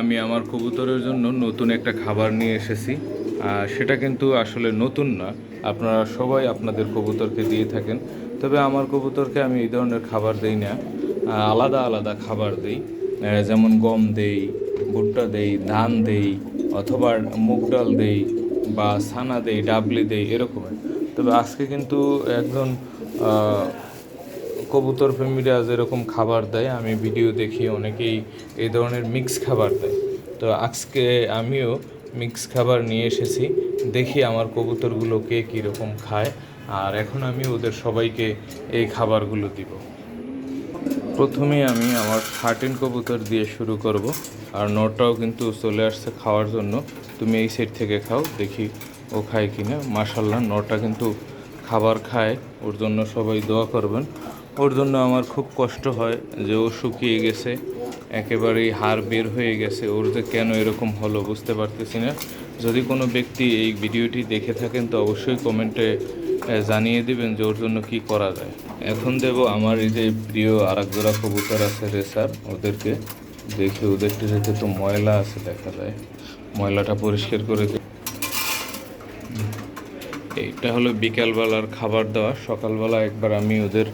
আমি আমার কবুতরের জন্য নতুন একটা খাবার নিয়ে এসেছি। সেটা কিন্তু আসলে নতুন না। আপনারা সবাই আপনাদের কবুতরকে দিয়ে থাকেন। তবে আমার কবুতরকে আমি এই ধরনের খাবার দেই না। আলাদা আলাদা খাবার দেই। যেমন গম দেই, ভুট্টা দেই, ধান দেই, অথবা মুগ ডাল দেই বা ছানা দেই, ডাবলি দেই এরকমের তবে আজকে কিন্তু একজন কবুতর প্রেমীরা যেরকম খাবার দেয়, আমি ভিডিও দেখি অনেকেই এই ধরনের মিক্স খাবার দেয়। তো আজকে আমিও মিক্স খাবার নিয়ে এসেছি, দেখি আমার কবুতরগুলো কে কীরকম খায়, আর এখন আমি ওদের সবাইকে এই খাবারগুলো দিব। প্রথমে আমি আমার থার্টিন কবুতর দিয়ে শুরু করব, আর নটাও কিন্তু চলে আসছে খাওয়ার জন্য, তুমি এই সাইড থেকে খাও, দেখি ও খায় কিনা। মাশাল্লাহ নটা কিন্তু খাবার খায়, ওর জন্য সবাই দোয়া করবেন। ওর জন্য আমার খুব কষ্ট হয় যে ও শুকিয়ে গেছে, একেবারেই হাড় বের হয়ে গেছে। ওর যে কেন এরকম হলো বুঝতে পারতেছি না। যদি কোনো ব্যক্তি এই ভিডিওটি দেখে থাকেন তো অবশ্যই কমেন্টে জানিয়ে দিবেন যে ওর জন্য কি করা যায়। এখন দেব আমার এই যে প্রিয় আরেক জোড়া কবুতর আছে রেসার ওদেরকে দেখি। ওদের টিরেতে তো ময়লা আছে দেখা যায়। ময়লাটা পরিষ্কার করে এইটা হলো বিকালবেলার খাবার দেওয়া। সকালবেলা একবার আমি ওদের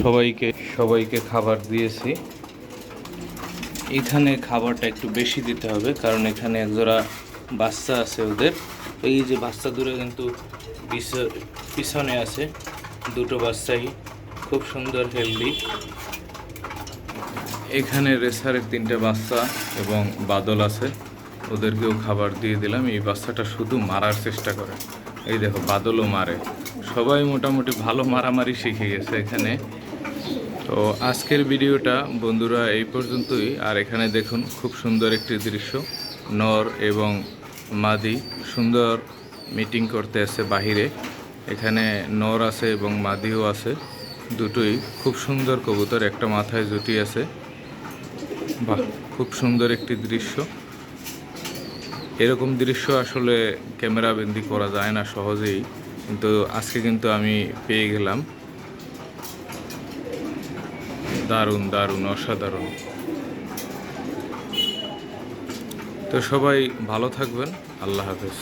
সবাইকে সবাইকে খাবার দিয়েছি। এখানে খাবারটা একটু বেশি দিতে হবে, কারণ এখানে একজোড়া বাচ্চা আছে ওদের। এই যে বাচ্চা দূরে কিন্তু পিছনে আছে, দুটো বাচ্চাই। খুব সুন্দর হেলদি এখানে রেসারের তিনটে বাচ্চা এবং বাদল আছে। ওদেরকেও খাবার দিয়ে দিলাম। এই বাচ্চাটা শুধু মারার চেষ্টা করে। এই দেখো, বাদলও মারে। সবাই মোটামুটি ভালো মারামারি শিখে গেছে এখানে। তো আজকের ভিডিওটা বন্ধুরা এই পর্যন্তই। আর এখানে দেখুন, খুব সুন্দর একটি দৃশ্য। নর এবং মাদি সুন্দর মিটিং করতে আছে বাহিরে। এখানে নর আছে এবং মাদিও আছে, দুটোই খুব সুন্দর কবুতর, একটা মাথায় জুটি আছে। বাহ, খুব সুন্দর একটি দৃশ্য। এরকম দৃশ্য আসলে ক্যামেরা বন্দি করা যায় না সহজেই, কিন্তু আজকে কিন্তু আমি পেয়ে গেলাম। দারুণ দারুণ, অসাধারণ। তো সবাই ভালো থাকবেন, আল্লাহ হাফেজ।